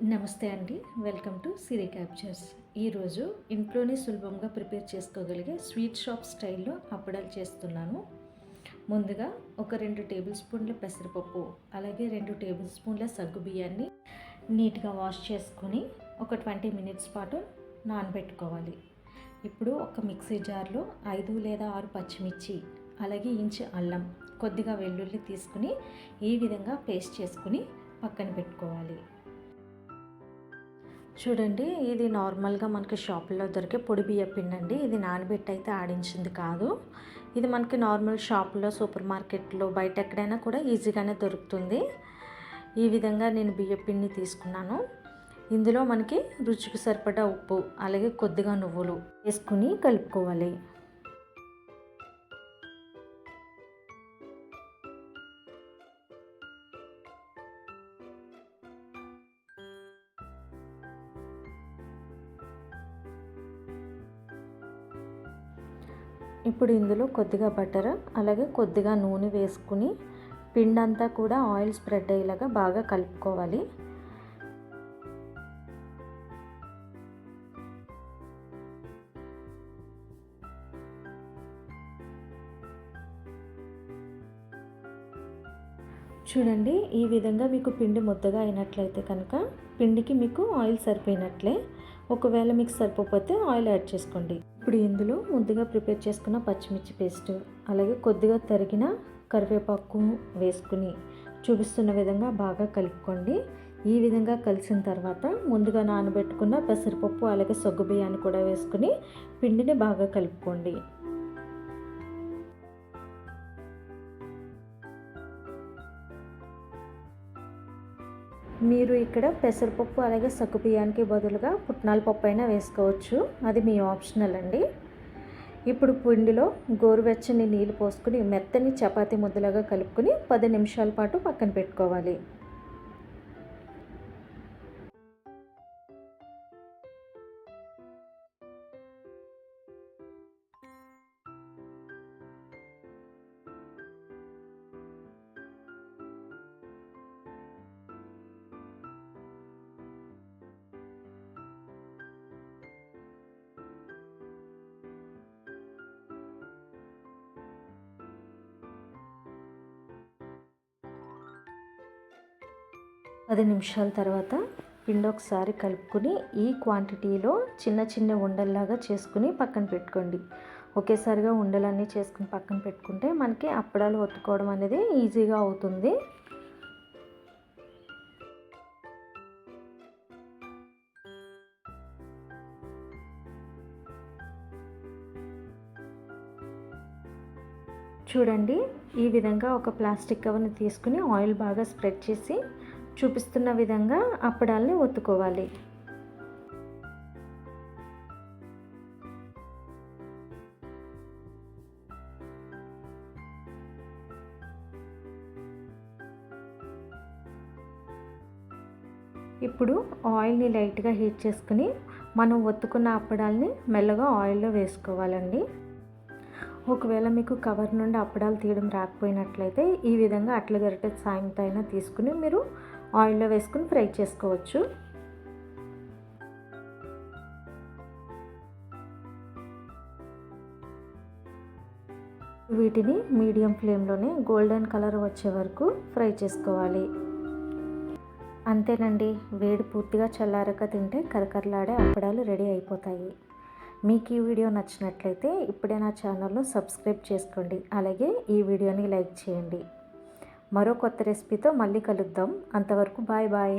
నమస్తే అండి. Welcome to Siri captures. ఈరోజు ఇంట్లోనే సులభంగా ప్రిపేర్ చేసుకోగలిగే స్వీట్ షాప్ స్టైల్లో అప్పడాలు చేస్తున్నాను. ముందుగా ఒక రెండు టేబుల్ స్పూన్ల పెసరపప్పు అలాగే రెండు టేబుల్ స్పూన్ల సగ్గు బియ్యాన్ని నీట్గా వాష్ చేసుకొని ఒక ట్వంటీ మినిట్స్ పాటు నానబెట్టుకోవాలి. ఇప్పుడు ఒక మిక్సీ జార్లో ఐదు లేదా ఆరు పచ్చిమిర్చి అలాగే ఇంచు అల్లం కొద్దిగా వెల్లుల్లి తీసుకుని ఈ విధంగా పేస్ట్ చేసుకుని పక్కన పెట్టుకోవాలి. చూడండి ఇది నార్మల్గా మనకి షాపుల్లో దొరికే పొడి బియ్య పిండి అండి ఇది నానబెట్టి అయితే ఆడించింది కాదు. ఇది మనకి నార్మల్ షాపులో సూపర్ మార్కెట్లో బయట ఎక్కడైనా కూడా ఈజీగానే దొరుకుతుంది. ఈ విధంగా నేను బియ్య పిండిని తీసుకున్నాను. ఇందులో మనకి రుచికి సరిపడా ఉప్పు అలాగే కొద్దిగా నువ్వులు వేసుకుని కలుపుకోవాలి. ఇప్పుడు ఇందులో కొద్దిగా బటర్ అలాగే కొద్దిగా నూనె వేసుకుని పిండి అంతా కూడా ఆయిల్ స్ప్రెడ్ అయ్యేలాగా బాగా కలుపుకోవాలి. చూడండి ఈ విధంగా మీకు పిండి ముద్దగా అయినట్లయితే కనుక పిండికి మీకు ఆయిల్ సరిపోయినట్లే. ఒకవేళ మీకు సరిపోతే ఆయిల్ యాడ్ చేసుకోండి. ఇప్పుడు ఇందులో ముందుగా ప్రిపేర్ చేసుకున్న పచ్చిమిర్చి పేస్ట్ అలాగే కొద్దిగా తరిగిన కరివేపాకు వేసుకుని చూపిస్తున్న విధంగా బాగా కలుపుకోండి. ఈ విధంగా కలిసిన తర్వాత ముందుగా నానబెట్టుకున్న పెసరపప్పు అలాగే సొగ్గు బియ్యాన్ని కూడా వేసుకుని పిండిని బాగా కలుపుకోండి. మీరు ఇక్కడ పెసరపప్పు అలాగే సగ్గుబియ్యానికి బదులుగా పుట్నాల పప్పు అయినా వేసుకోవచ్చు. అది మీ ఆప్షనల్ అండి. ఇప్పుడు పిండిలో గోరువెచ్చని నీళ్ళు పోసుకుని మెత్తని చపాతీ ముద్దలాగా కలుపుకొని పది నిమిషాల పాటు పక్కన పెట్టుకోవాలి. పది నిమిషాల తర్వాత పిండి ఒకసారి కలుపుకొని ఈ క్వాంటిటీలో చిన్న చిన్న ఉండల్లాగా చేసుకుని పక్కన పెట్టుకోండి. ఒకేసారిగా ఉండలన్నీ చేసుకుని పక్కన పెట్టుకుంటే మనకి అప్పడాలు ఒత్తుకోవడం అనేది ఈజీగా అవుతుంది. చూడండి ఈ విధంగా ఒక ప్లాస్టిక్ కవర్ని తీసుకుని ఆయిల్ బాగా స్ప్రెడ్ చేసి చూపిస్తున్న విధంగా అప్పడాలని ఒత్తుకోవాలి. ఇప్పుడు ఆయిల్ని లైట్గా హీట్ చేసుకుని మనం ఒత్తుకున్న అప్పడాలని మెల్లగా ఆయిల్లో వేసుకోవాలండి. ఒకవేళ మీకు కవర్ నుండి అప్పడాలు తీయడం రాకపోయినట్లయితే ఈ విధంగా అట్ల గరిటె సాయంతో అయినా తీసుకుని మీరు ఆయిల్లో వేసుకుని ఫ్రై చేసుకోవచ్చు. వీటిని మీడియం ఫ్లేమ్లోనే గోల్డెన్ కలర్ వచ్చే వరకు ఫ్రై చేసుకోవాలి. అంతేనండి వేడి పూర్తిగా చల్లారక తింటే కరకరలాడే అప్పడాలు రెడీ అయిపోతాయి. మీకు ఈ వీడియో నచ్చినట్లయితే ఇప్పుడే నా ఛానల్ను సబ్స్క్రైబ్ చేసుకోండి. అలాగే ఈ వీడియోని లైక్ చేయండి. మరో కొత్త రెసిపీతో మళ్ళీ కలుద్దాం. అంతవరకు బాయ్ బాయ్.